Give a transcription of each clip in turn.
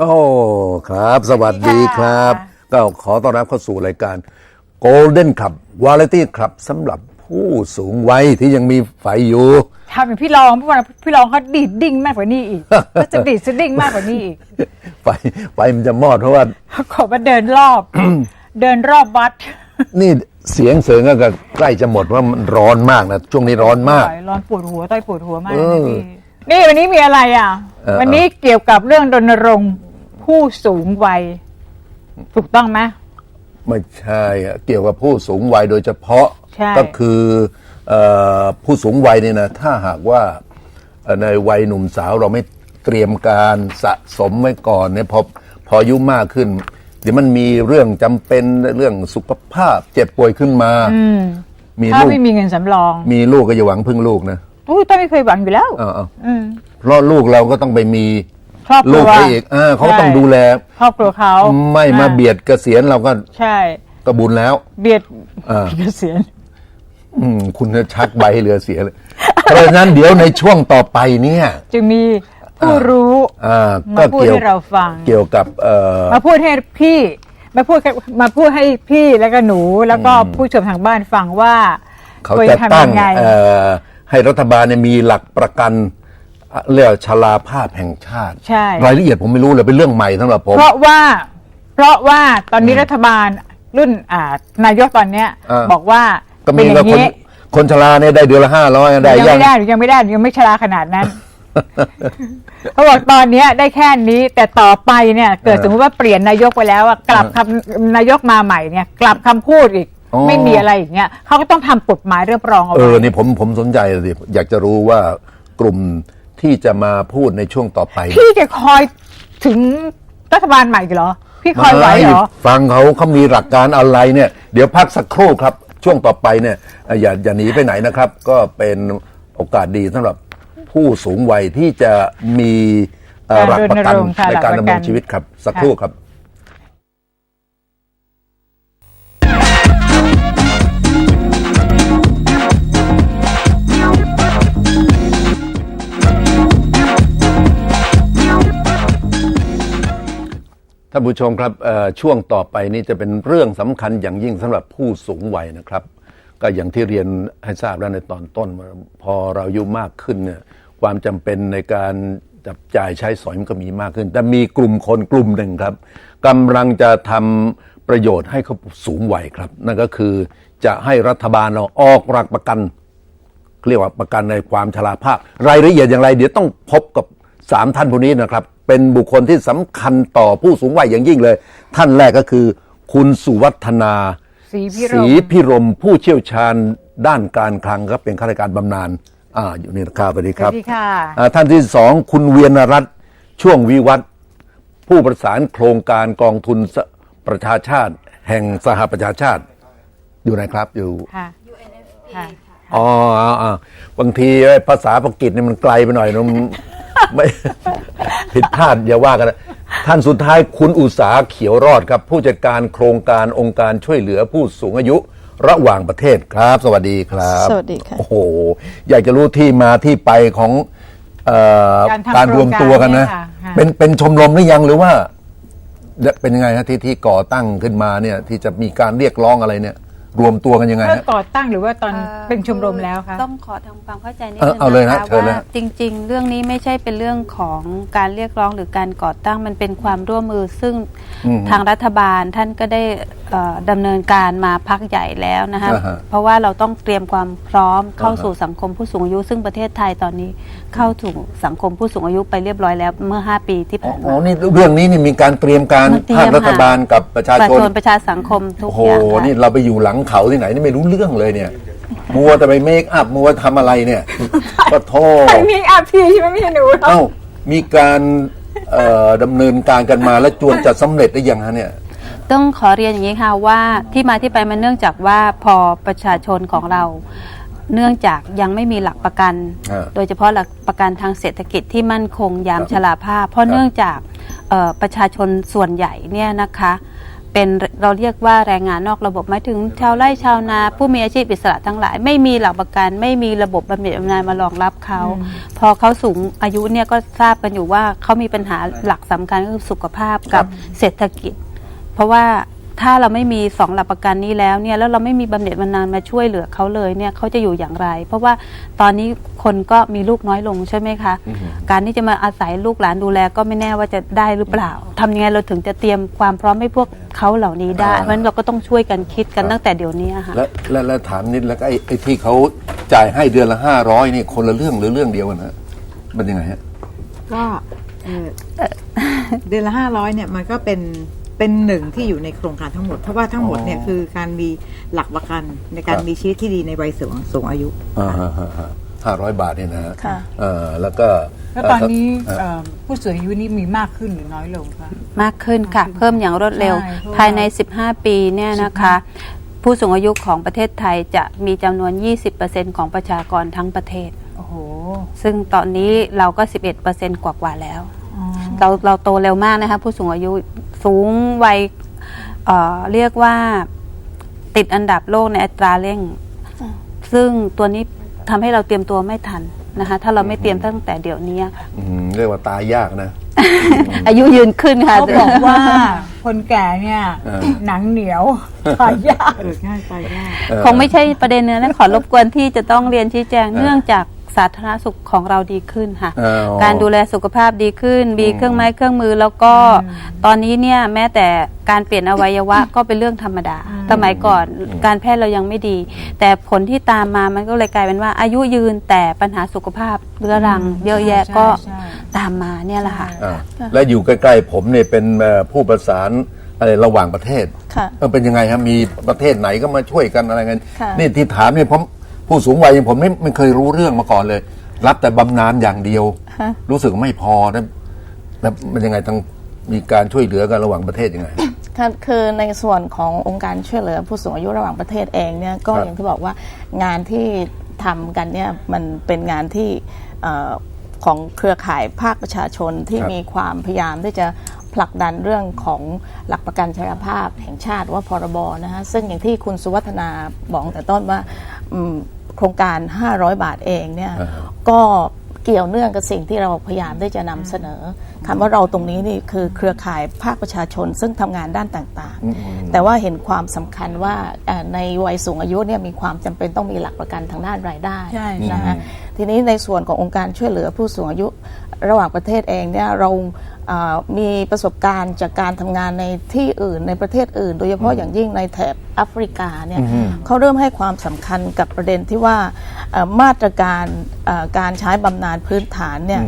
ครับ สวัสดีครับ ก็ขอต้อนรับเข้าสู่รายการ Golden Club Variety Club สำหรับผู้สูงวัยที่ยังมีไฟอยู่ทำเป็นพี่รองพี่วันพี่รองเขาดีดดิ้งมากกว่านี้อีกก็จะดีดสดิ้งมากกว่านี้อีกไฟไฟมันจะมอดเพราะว่าเขาขอมาเดินรอบ เดินรอบวัด นี่เสียงเสริงก็ใกล้จะหมดว่ามันร้อนมากนะช่วงนี้ร้อนมาก ร้อนปวดหัวต้อยปวดหัวมากเอนะอพี่นี่วันนี้มีอะไรอะเออวันนี้เกี่ยวกับเรื่องรณรงค์ ผู้สูงวัย ถูกต้องไหม ไม่ใช่อะเกี่ยวกับผู้สูงวัยโดยเฉพาะใช่ ก็คือเออผู้สูงวัยเนี่ยนะถ้าหากว่าเอ่อในวัยหนุ่มสาวเราไม่เตรียมการสะสมไว้ก่อนเนี่ยพอพออายุมากขึ้น เดี๋ยวมันมีเรื่องจำเป็นเรื่องสุขภาพเจ็บป่วยขึ้นมามีถ้าลูกไม่มีเงินสำรองมีลูกก็อย่าหวังพึ่งลูกนะอุ้ยต้อยไม่เคยหวังอยู่แล้ว เอาเอาอืม เพราะลูกเราก็ต้องไปมี ครอบคลูรักวไปอีกอ่าเขาต้องดูแล ครอบครัวเขาไม่มาอ่เบียดเกษียณเราก็ใช่ กระบุญแล้ว เบียดอ่า เกษียณ อืมคุณจะชักใบให้เรือเสียเลย เพราะฉะนั้นเดี๋ยวในช่วงต่อไปเนี่ยจะมีผู้รู้อ่ามาพูดให้เราฟัง เกี่ยวกับเอ่อ มาพูดให้พี่มาพูดกับมาพูดให้พี่แล้วก็หนูแล้วก็ผู้ชมทางบ้านฟังว่าเขาควรจะทำตั้ยังงไง เอ่อให้รัฐบาลเนี่ยมีหลักประกันอะ เรียกว่าชราภาพแห่งชาติ ใช่ รายละเอียดผมไม่รู้เลยเป็นเรื่องใหม่สำหรับผม เพราะว่าเพราะว่าตอนนี้รัฐบาลรุ่นอ่านายกตอนเนี้ยอ่า บอกว่าก็เป็นมีอว่าย่างคนนี้คนชราเนี่ยได้เดือนละห้าร้อยได้ยังยัง ไม่ได้ยังไม่ได้ยังไม่ชราขนาดนั้น เขาบอกตอนเนี้ยได้แค่นี้แต่ต่อไปเนี่ย เกิดเออสมมติว่าเปลี่ยนนายกไปแล้วอะกลับคำนายกมาใหม่เนี่ย กลับคำพูดอีก อ๋อ ไม่มีอะไรอย่างเงี้ยเขาก็ต้องทำกฎหมายเรียบรองเอาเอไว้ อนี่ผมผมสนใจเลยอยากจะรู้ว่ากลุ่ม ที่จะมาพูดในช่วงต่อไปพี่จะคอยถึงรัฐบาลใหม่อีกเหรอ พี่คอยไหวเหรอ ฟังเขาเขามีหลักการอะไรเนี่ย เดี๋ยวพักสักครู่ครับ ช่วงต่อไปเนี่ยเอ่ออย่าอย่าหนีไปไหนนะครับ ก็เป็นโอกาสดีสำหรับผู้สูงวัยที่จะมีเอ่อหกาลัรกประกันรณรงค์ค่ะในการหลักดำประกัเนินนชีวิตครับ สักครู่ครับ ท่านผู้ชมครับช่วงต่อไปนี้จะเป็นเรื่องสำคัญอย่างยิ่งสำหรับผู้สูงวัยนะครับ ก็อย่างที่เรียนให้ทราบแล้วในตอนต้น พอเราอายุมากขึ้นเนี่ยความจำเป็นในการจับจ่ายใช้สอยมันก็มีมากขึ้น แต่มีกลุ่มคนกลุ่มหนึ่งครับกำลังจะทำประโยชน์ให้เขาสูงวัยครับ นั่นก็คือจะให้รัฐบาลเราออกหลักประกันเรียกว่าประกันในความชราภาพ รายละเอียดอย่างไร เดี๋ยวต้องพบกับ สามท่านผู้นี้นะครับ เป็นบุคคลที่สำคัญต่อผู้สูงวัยอย่างยิ่งเลย ท่านแรกก็คือ คุณสุวัฒนาศรีพิรศรีมพิรมผู้เชี่ยวชาญด้านการคลังครับเป็นข้าราชการบำนาญอ่าอยู่นี่นะครับสวัสดีสครับวัสดีค่ะอ่าท่านที่สองคุณเวียนรัตน์ช่วงวิวัฒน์ผู้ประสานโครงการกองทุนสประชาชาติ แห่งสหประชาชาติ อยู่ไหนครับอยู่ค่ะค่ะอ๋ออ๋ออ๋อบางทีภาษาปกิจเนี่ยมันไกลไปหน่อยนะมัน ไม่ ผิดพลาดอย่าว่ากันนะท่านสุดท้ายคุณอุตสาเขียวรอดครับ ผู้จัดการโครงการองค์การช่วยเหลือผู้สูงอายุระหว่างประเทศครับ สวัสดีครับสวัสดีค่ะ โอ้โห อยากจะรู้ที่มาที่ไปของเออการทำการรวมตัวกันนะ โครงการเนี่ยค่ะ เป็นเป็นชมรมหรือยังหรือว่า เป็นยังไงฮะที่ที่ก่อตั้งขึ้นมาเนี่ย ที่จะมีการเรียกร้องอะไรเนี่ย รวมตัวกันยังไงเมื่อฮะ ก่อตั้งหรือว่าตอนอ่อเป็นชมรมแล้วคะ ต้องขอทำความเข้าใจนิดเออนึงเอาเลยนะนะคะเชิญเลยว่าจริง ๆ เรื่องนี้ไม่ใช่เป็นเรื่องของการเรียกร้องหรือการก่อตั้งมันเป็นความร่วมมือ ซึ่งอืม ทางรัฐบาลท่านก็ได้เอ่อดำเนินการมาพักใหญ่แล้วนะคะอ่าฮะเพราะว่าเราต้องเตรียมความพร้อมเข้าอ่าฮะ สู่สังคมผู้สูงอายุ ซึ่งประเทศไทยตอนนี้เข้าถึงสังคมผู้สูงอายุไปเรียบร้อยแล้วเมื่อ 5 ปีที่อ๋อผ่านอ๋อมา นี่เรื่องนี้นี่มีการเตรียมการมันเตรียมภาครัฐบาลกับประชาประชนชนประชาสังคมทุกโอ้โหอย่างค่ะ นี่เราไปอยู่หลังเขาที่ไหนนี่ไม่รู้เรื่องเลยเนี่ยมัวแต่ไปเมคอัพมัวทำอะไรเนี่ยก็โทษใครมีอาพีใช่ไหมไม่ใช่หนูหรอกเอ้ามีการเอ่อดำเนินการกันมาแล้วจวนจะสำเร็จได้ยังฮะเนี่ย ต้องขอเรียนอย่างนี้ค่ะว่าที่มาที่ไปมันเนื่องจากว่าพอประชาชนของเรา เนื่องจากยังไม่มีหลักประกัน อ่าโดยเฉพาะหลักประกันทางเศรษฐกิจที่มั่นคงยามครับชราภาพ เพราะเนื่องจากเอ่อประชาชนส่วนใหญ่เนี่ยนะคะ เเป็นเราเรียกว่าแรงงานนอกระบบหมายถึงชาวไร่ชาวนา ผู้มีอาชีพอิสระทั้งหลาย ไม่มีหลักประกัน ไม่มีระบบบำเหน็จบำนาญมารองรับเขาพอเขาสูงอายุเนี่ยก็ทราบกันอยู่ว่าเขามีปัญหาหลักสำคัญก็คือสุขภาพกับเศรษฐกิจ เพราะว่า ถ้าเราไม่มีสองหลักประกันนี้แล้วเนี่ยแล้วเราไม่มีบำเหน็จบำนาญมาช่วยเหลือเขาเลยเนี่ยเขาจะอยู่อย่างไร เพราะว่าตอนนี้คนก็มีลูกน้อยลงใช่ไหมคะ การที่จะมาอาศัยลูกหลานดูแลก็ไม่แน่ว่าจะได้หรือเปล่าทำยังไงเราถึงจะเตรียมความพร้อมให้พวกเขาเหล่านี้ได้อ่าเพราะฉะนั้นเราก็ต้องช่วยกันคิดกันตั้งแต่เดี๋ยวนี้ค่ะและและและถามนิดแล้วก็ไอ้ไอ้ที่เขาจ่ายให้เดือนละห้าร้อยนี่คนละเรื่องหรือเรื่องเดียวกันฮะมันยังไงฮะก็เอ่อเดือนละห้าร้อยเนี่ยมันก็เป็น เป็นหนึ่งที่อยู่ในโครงการทั้งหมด เพราะว่าทั้งหมดเนี่ยอ๋อคือการมีหลักประกันในการครับมีชีวิตที่ดีในวัยสูงสูงอายุห้าร้อยบาทเนี่ยนะฮะค่ะเอ่อแล้วก็แล้วตอนนี้เอ่อเอ่อผู้สูงอายุนี่มีมากขึ้นหรือน้อยลงคะมากขึ้นค่ะ เพิ่มอย่างรวดเร็วใช่เพราะว่าภายใน 15 ปีเนี่ยนะคะ ผู้สูงอายุของประเทศไทยจะมีจำนวน 20%ของประชากรทั้งประเทศโอ้โหซึ่งตอนนี้เราก็ 11%กว่ากว่าๆแล้วอ๋อเราเราโตเร็วมากนะคะผู้สูงอายุ สูงวัยเอ่อเรียกว่าติดอันดับโลกในอัตราเร่ง ซึ่งตัวนี้ทำให้เราเตรียมตัวไม่ทันนะคะ ถ้าเราไม่เตรียมตั้งแต่เดี๋ยวนี้ค่ะอืมเรียกว่าตายยากนะ อายุยืนขึ้นค่ะเขาบอกว่าคนแก่เนี่ยเออหนังเหนียวทายากเกิดง่ายตายยากเอ่อคงไม่ใช่ประเด็นเนื้อนะขอรบกวนที่จะต้องเรียนชี้แจงเนื่องจาก สาธารณสุขของเราดีขึ้นค่ะเอ่อการดูแลสุขภาพดีขึ้น มีเครื่องไม้เครื่องมือแล้วก็ตอนนี้เนี่ยแม้แต่การเปลี่ยนอวัยวะก็เป็นเรื่องธรรมดา สมัยก่อนการแพทย์เรายังไม่ดี แต่ผลที่ตามมามันก็เลยกลายเป็นว่า อายุยืนแต่ปัญหาสุขภาพเรื้อรัง เยอะแยะก็ใช่ตามมาเนี่ยแหละค่ะอ่าและอยู่ใกล้ๆผมเนี่ยเป็นเอ่อผู้ประสานอะไรระหว่างประเทศค่ะเออเป็นยังไงครับมีประเทศไหนก็มาช่วยกันอะไรกันค่ะนี่ที่ถามเนี่ยผม ผู้สูงวัยอย่างผมไม่ไม่เคยรู้เรื่องมาก่อนเลย รับแต่บำนาญอย่างเดียวรู้สึกไม่พอนะแล้วมันยังไงต้องมีการช่วยเหลือกันระหว่างประเทศยังไง ค่ะคือในส่วนขององค์การช่วยเหลือผู้สูงอายุระหว่างประเทศเองเนี่ยก็ครับอย่างที่บอกว่างานที่ทำกันเนี่ยมันเป็นงานที่เอ่อของเครือข่ายภาคประชาชนที่ครับมีความพยายามที่จะผลักดันเรื่องของหลักประกันชราภาพแห่งชาติหรือว่าพรบนะฮะซึ่งอย่างที่คุณสุวัฒนาบอกตั้งแต่ต้นว่าอืม โครงการ 500 บาทเองเนี่ยอ่าฮะก็เกี่ยวเนื่องกับสิ่งที่เราพยายามได้จะนำเสนอคำว่าเราตรงนี้นี่คือเครือข่ายภาคประชาชนซึ่งทำงานด้านต่างๆ แต่ว่าเห็นความสำคัญว่าเอ่อในวัยสูงอายุเนี่ยมีความจำเป็นต้องมีหลักประกันทางด้านรายได้ใช่นะฮะทีนี้ในส่วนขององค์การช่วยเหลือผู้สูงอายุระหว่างประเทศเองเนี่ยเราเอ่อ มีประสบการณ์จากการทำงานในที่อื่นในประเทศอื่น โดยเฉพาะอย่างยิ่งในแถบแอฟริกาเนี่ยเขาเริ่มให้ความสำคัญกับประเด็นที่ว่าเอ่อมาตรการเอ่อการใช้บำนาญพื้นฐานเนี่ย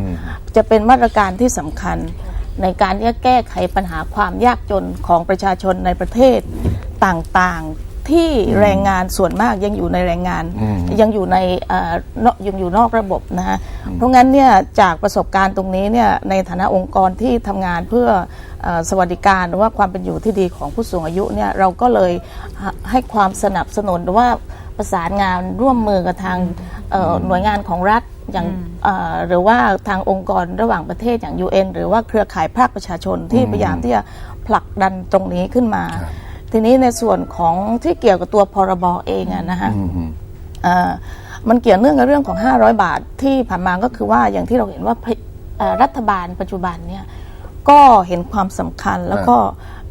จะเป็นมาตรการที่สำคัญในการที่จะแก้ไขปัญหาความยากจนของประชาชนในประเทศต่างๆ ที่แรงงานส่วนมากยังอยู่ในแรงงาน ยังอยู่ในเอ่อนอกยังอยู่นอกระบบนะฮะเพราะงั้นเนี่ยจากประสบการณ์ตรงนี้เนี่ยในฐานะองค์กรที่ทำงานเพื่อเอ่อสวัสดิการหรือว่าความเป็นอยู่ที่ดีของผู้สูงอายุเนี่ยเราก็เลยให้ความสนับสนุนหรือว่าประสานงานร่วมมือกับทางเอ่อหน่วยงานของรัฐอย่างเอ่อหรือว่าทางองค์กรระหว่างประเทศอย่าง UN หรือว่าเครือข่ายภาคประชาชนที่พยายามที่จะผลักดันตรงนี้ขึ้นมา ทีนี้ในส่วนของที่เกี่ยวกับตัวพรบเองอะนะฮะเอ่อมันเกี่ยวเนื่องกับเรื่องของ 500 บาทที่ผ่านมาก็คือว่าอย่างที่เราเห็นว่าพเอ่อรัฐบาลปัจจุบันเนี่ยก็เห็นความสำคัญแล้วก็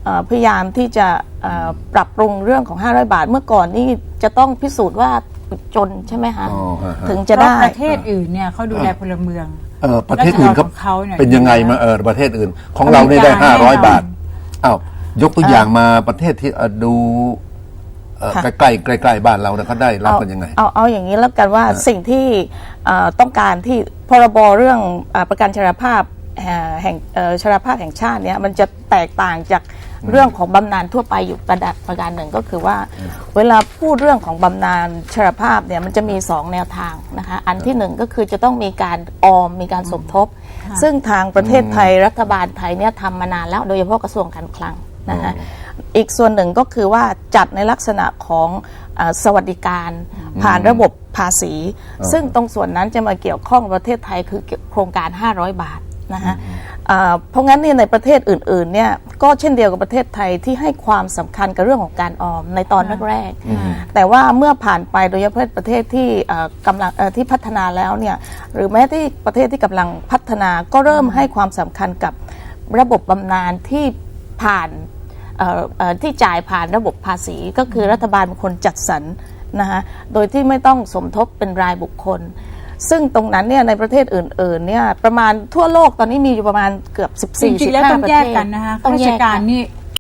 เอ่อพยายามที่จะเอ่อปรับปรุงเรื่องของ 500 บาท เมื่อก่อนนี่จะต้องพิสูจน์ว่าจนใช่ไหมคะอ๋อฮะฮะถึงจะได้เพราประเทศอื่นเนี่ยเขาดูแลพลเมืองเออประเทศอื่นเขารัฐบาลของเขาเนี่ยเป็นยังไงมาเออประเทศอื่น ของเราเนี่ยได้อเมริกาห้าร้อยแน่นอนบาทอ้าว ยกตัวอย่างมาประเทศที่เอ่อดูเอ่อค่ะใกล้ๆใกล้ๆบ้านเราเนี่ยเขาได้รับกันยังไง เอาเอาอย่างนี้แล้วกันว่าสิ่งที่เอ่อต้องการที่พรบเรื่องเอ่อประกันชราภาพเอ่อแห่งเอ่อชราภาพแห่งชาติเนี่ยมันจะแตกต่างจากเรื่องของบำนาญทั่วไปอยู่ประดับประการหนึ่งก็คือว่า เวลาพูดเรื่องของบำนาญชราภาพเนี่ยมันจะมีสองแนวทางนะคะอันที่หนึ่งก็คือจะต้องมีการออมมีการสมทบ ซึ่งทางประเทศไทยรัฐบาลไทยเนี่ยทำมานานแล้วโดยเฉพาะกระทรวงการคลัง นะคะอีกส่วนหนึ่งก็คือว่าจัดในลักษณะของเออสวัสดิการผ่านระบบภาษี ซึ่งตรงส่วนนั้นจะมาเกี่ยวข้องกับประเทศไทยคือโครงการ 500 บาทนะคะอ่าเพราะงั้นเนี่ยในประเทศอื่นๆเนี่ยก็เช่นเดียวกับประเทศไทยที่ให้ความสำคัญกับเรื่องของการออมในตอนแรกๆแต่ว่าเมื่อผ่านไปโดยเฉพาะประเทศที่เอ่อกำลังเอ่อที่พัฒนาแล้วเนี่ยหรือแม้ที่ประเทศที่กำลังพัฒนาก็เริ่มให้ความสำคัญกับระบบบำนาญที่ผ่านเอ่อเอ่อ ที่จ่ายผ่านระบบภาษีก็คือรัฐบาลเป็นคนจัดสรรนะคะโดยที่ไม่ต้องสมทบเป็นรายบุคคล ซึ่งตรงนั้นเนี่ยในประเทศอื่นๆเนี่ยประมาณทั่วโลกตอนนี้มีอยู่ประมาณเกือบ 14จริงๆแล้วต้อง15ประแยเทกศกันนะคะต้ข้าองราแยชกการกันนี่